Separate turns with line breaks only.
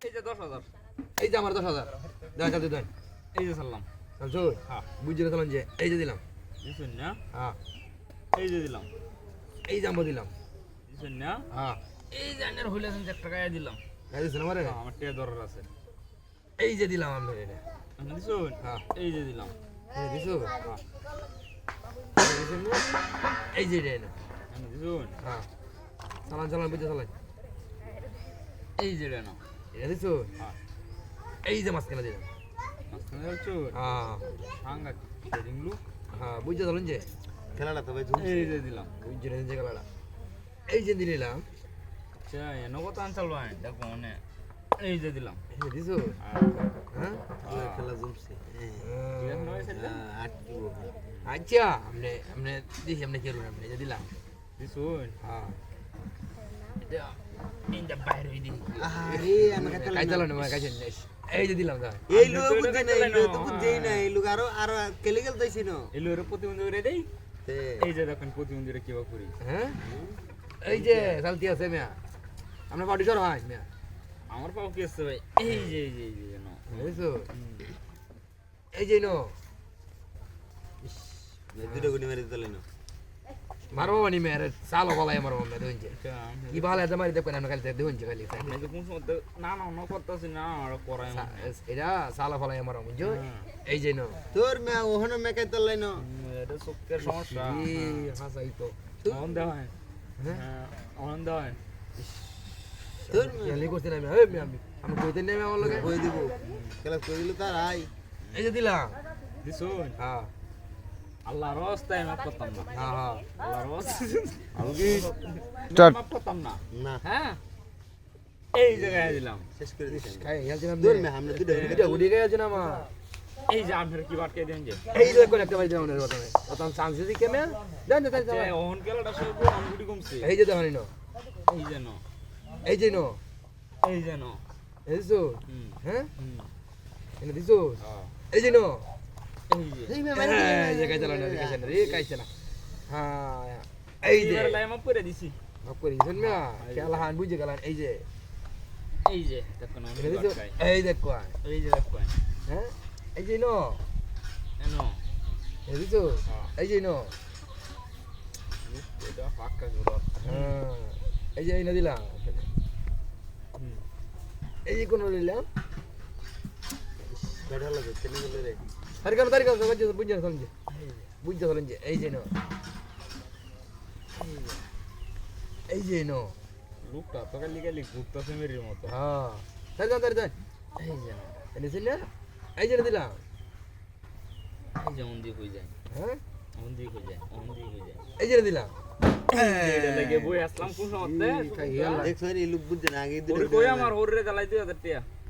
এই যে দশ হাজার
এই যে আমার দশ হাজার দেন চালছে দেন
এই যে সারলাম
চালছো
হ্যাঁ
বুঝে চালান যে এই যে দিলাম
দিছেন না
হ্যাঁ
এই যে দিলাম
এই যে আমরা দিলাম
দিছেন না
হ্যাঁ
এই যে আনের হইলে এক টাকা দিলাম
এই দিছেন আমারে
হ্যাঁ, আমার টিয়া দরকার আছে
এই যে দিলাম আমরা এটা
দিছুন
হ্যাঁ
এই যে দিলাম
এই দিছো
হ্যাঁ
এই এই যে এটা।
দিছুন
হ্যাঁ চালান চালান বুঝে চালান
এই যে না
এটা দিছো
হ্যাঁ
এই যে মাঝখানে দিলাম
মাঝখানে যাচ্ছুন
হ্যাঁ।
সাংঘাত
হ্যাঁ বুঝে চালান যে?
খেলাটা তবে
এই যে দিলাম।
বুঝে নিন যে গেলাটা এই যে দিলাম।
আচ্ছা এনে কত আনসাল ভাই দেখো মানে। এই যে দিলাম।
দিছো? হ্যাঁ?
খেলা জমছে আট দিব
আচ্ছা আপনি আপনি দিছি আপনি কেরুন আপনি যে দিলাম। হ্যাঁ। ইন্দা বাইরে হই দি
আরে আমি খেলা
কাই চালানো মানে কাছে এই যে দিলাম দা
এই লোক বুঝছে না এই লোক তো না এই লোক আরও আরও খেলে গেলতেছি না
এলো প্রতিবন্ধী দেই এই যে দেখেন প্রতিবন্ধীরা কিবা করি
হ্যাঁ এই যে চালতি আছে মিয়া আমরা পার্টি সর হয় মিয়া
আমার পাও কি আছে ভাই এই যে এই যে এই যে না
বুঝছ এই যে নো
দুটো গুনি মেরে দিতে না
মারবো মানে মেয়ের চালো বলাই মারবো মেয়ে দেখুন কি ভালো আছে মারি দেখবেন আমরা খালি দেখুন খালি
না না না করতেছি না আর করাই
এটা সালা ফলাই মারো বুঝছ এই যে নো
তোর মে ওহনো মেকাই তলাই না
এটা চোখের সমস্যা
হাসাই তো
অন দেওয়ান
হ্যাঁ
অন দেওয়ান
তোর মে
খেলি করছি না আমি মিয়া, আমি আমি কইতে নেই আমার লগে
কই দিব খেলা কই দিল তার আই
এই যে দিলাম
দিছুন
হ্যাঁ
আল্লাহ রাস্তায় মাপ করতাম না
হ্যাঁ হ্যাঁ
আল্লাহ রাস্তায়
আমি কি
মাপ করতাম না
না
হ্যাঁ এই জায়গায় দিলাম
শেষ করে দিছি
খাই গেছিলাম
তোর মে আমরা দুটো
এটা উড়ে গেছে না মা
এই যে আপনার কি বাটকে দেন যে
এই যে কোন একটা বাড়ি যাও না প্রথমে প্রথম চান্স কেমন জান জান
যে সব কমছে
এই যে নো
এই যেন
এই যে নো
এই যেন
এই যে
হুম
হ্যাঁ
হ্যাঁ।
এই যে নো
এই
এই
এই হ্যাঁ এই যে
আপ করে দিছি
বাপ করে শুন না খেলা হান বুঝে গেলাম এই যে
এই যে দেখুন।
এই দেখ
এই যে দেখুন
হ্যাঁ এই যে নো এই দিছো
হ্যাঁ।
এই যে নো এই যে এনে দিলাম এই যে কোন দিলাম
লাগে রে
তার কারণ তার কারণ বুঝে বুঝে সমঝে বুঝতে পারেন যে এই যে নো এই যে নো
লোকটা তো খালি খালি ঘুরতেছে মেরির মতো
হ্যাঁ তার কারণ তার কারণ
এই যে না
এনেছেন না এই যে দিলাম
এই যে অন্দি হয়ে যায়
হ্যাঁ
অন্দি হয়ে যায় অন্দি হয়ে যায়
এই যে দিলাম
এটা লাগে বই আসলাম কোন সময়
খাই গেল
এই লোক বুঝছে না আগে
কই আমার ওরে জ্বালাই দিও টিয়া